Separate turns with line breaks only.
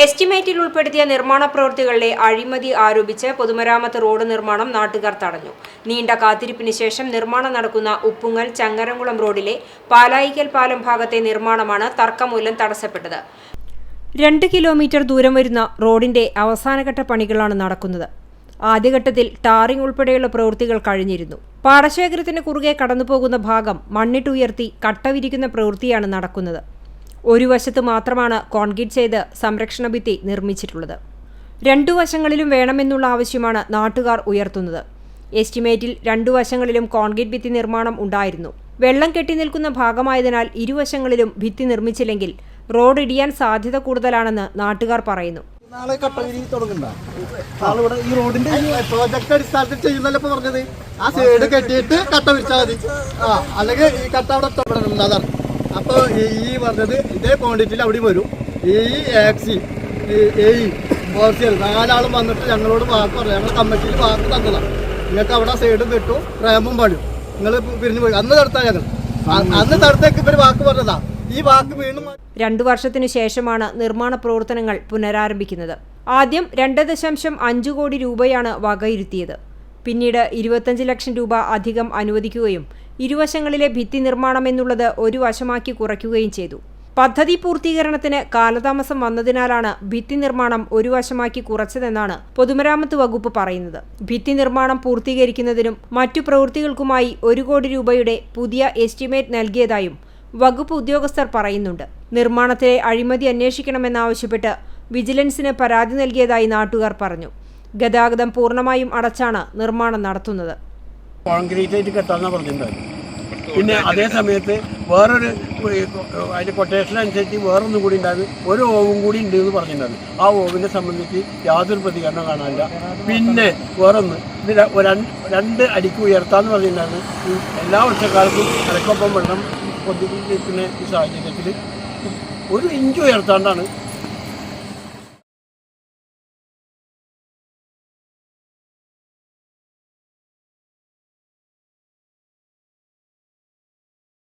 എസ്റ്റിമേറ്റിൽ ഉൾപ്പെടുത്തിയ നിർമ്മാണ പ്രവൃത്തികളിലെ അഴിമതി ആരോപിച്ച് പൊതുമരാമത്ത് റോഡ് നിർമ്മാണം നാട്ടുകാർ തടഞ്ഞു. നീണ്ട കാത്തിരിപ്പിന് ശേഷം നിർമ്മാണം നടക്കുന്ന ഉപ്പുങ്ങൽ ചങ്ങരംകുളം റോഡിലെ പാലായിക്കൽ പാലം ഭാഗത്തെ നിർമ്മാണമാണ് തർക്കമൂലം തടസ്സപ്പെട്ടത്. രണ്ട് കിലോമീറ്റർ ദൂരം വരുന്ന റോഡിന്റെ അവസാനഘട്ട പണികളാണ് നടക്കുന്നത്. ആദ്യഘട്ടത്തിൽ ടാറിംഗ് ഉൾപ്പെടെയുള്ള പ്രവൃത്തികൾ കഴിഞ്ഞിരുന്നു. പാടശേഖരത്തിന് കുറുകെ കടന്നുപോകുന്ന ഭാഗം മണ്ണിട്ടുയർത്തി കട്ടവിരിക്കുന്ന പ്രവൃത്തിയാണ് നടക്കുന്നത്. ഒരു വശത്ത് മാത്രമാണ് കോൺക്രീറ്റ് ചെയ്ത് സംരക്ഷണ ഭിത്തി നിർമ്മിച്ചിട്ടുള്ളത്. രണ്ടു വശങ്ങളിലും വേണമെന്നുള്ള ആവശ്യമാണ് നാട്ടുകാർ ഉയർത്തുന്നത്. എസ്റ്റിമേറ്റിൽ രണ്ടു വശങ്ങളിലും കോൺക്രീറ്റ് ഭിത്തി നിർമ്മാണം ഉണ്ടായിരുന്നു. വെള്ളം കെട്ടി നിൽക്കുന്ന ഭാഗമായതിനാൽ ഇരുവശങ്ങളിലും ഭിത്തി നിർമ്മിച്ചില്ലെങ്കിൽ റോഡ് ഇടിയാൻ സാധ്യത കൂടുതലാണെന്ന് നാട്ടുകാർ പറയുന്നു.
നാളെ ഈ റോഡിന്റെ പറഞ്ഞത്? ആ സൈഡ് കെട്ടിയിട്ട് ആ ഈ കട്ട അവിടെ അതാണ് അപ്പൊ ഈ ഈ പറഞ്ഞത് ഇതേ ക്വാണ്ടിറ്റിയിൽ അവിടെ വരും. ഈ ആക്സി ഈ ഓർസിയൽ നാലാളും വന്നിട്ട് ഞങ്ങളോട് വാക്ക് പറഞ്ഞു ഞങ്ങൾ കമ്മിറ്റിയിൽ വാക്ക് തന്നതാണ് നിങ്ങൾക്ക് അവിടെ സൈഡും കിട്ടും റാമ്പും പണിയും നിങ്ങൾ പിരിഞ്ഞു പോയി. അന്ന് തടുത്താ ഞങ്ങൾ അന്ന് തടുത്തേക്ക് ഇവർ വാക്ക് പറഞ്ഞതാ. ഈ വാക്ക് വീണ്ടും.
രണ്ടു വർഷത്തിനു ശേഷമാണ് നിർമ്മാണ പ്രവർത്തനങ്ങൾ പുനരാരംഭിക്കുന്നത്. ആദ്യം രണ്ട് ദശാംശം അഞ്ചു കോടി രൂപയാണ് വകയിരുത്തിയത്. പിന്നീട് ഇരുപത്തഞ്ച് ലക്ഷം രൂപ അധികം അനുവദിക്കുകയും ഇരുവശങ്ങളിലെ ഭിത്തി നിർമ്മാണം എന്നുള്ളത് ഒരു വശമാക്കി കുറയ്ക്കുകയും ചെയ്തു. പദ്ധതി പൂർത്തീകരണത്തിന് കാലതാമസം വന്നതിനാലാണ് ഭിത്തി നിർമ്മാണം ഒരു വശമാക്കി കുറച്ചതെന്നാണ് പൊതുമരാമത്ത് വകുപ്പ് പറയുന്നത്. ഭിത്തി നിർമ്മാണം പൂർത്തീകരിക്കുന്നതിനും മറ്റു പ്രവൃത്തികൾക്കുമായി ഒരു കോടി രൂപയുടെ പുതിയ എസ്റ്റിമേറ്റ് നൽകിയതായും വകുപ്പ് ഉദ്യോഗസ്ഥർ പറയുന്നുണ്ട്. നിർമ്മാണത്തിലെ അഴിമതി അന്വേഷിക്കണമെന്നാവശ്യപ്പെട്ട് വിജിലൻസിന് പരാതി നൽകിയതായി നാട്ടുകാർ പറഞ്ഞു. ഗതാഗതം പൂർണമായും അടച്ചാണ് നിർമ്മാണം നടത്തുന്നത്.
കോൺക്രീറ്റ് ആയിട്ട് പിന്നെ അതേ സമയത്ത് വേറൊരു അതിന്റെ കൊട്ടേഷൻ അനുസരിച്ച് വേറൊന്നും കൂടി ഉണ്ടായിരുന്നു ഒരു ഓവും കൂടി ഉണ്ട് എന്ന് പറഞ്ഞിട്ടുണ്ടായിരുന്നു ആ ഓവിനെ സംബന്ധിച്ച് യാതൊരു പ്രതികരണം കാണാനില്ല. പിന്നെ വേറൊന്ന് ഇത് രണ്ട് അടിക്ക് ഉയർത്താന്ന് പറഞ്ഞിട്ടുണ്ടായിരുന്നു. എല്ലാ വർഷക്കാലത്തും അരക്കൊപ്പം വെള്ളം പൊതിക്കുന്ന ഈ സാഹചര്യത്തിൽ ഒരു ഇഞ്ച് ഉയർത്താണ്ടാണ്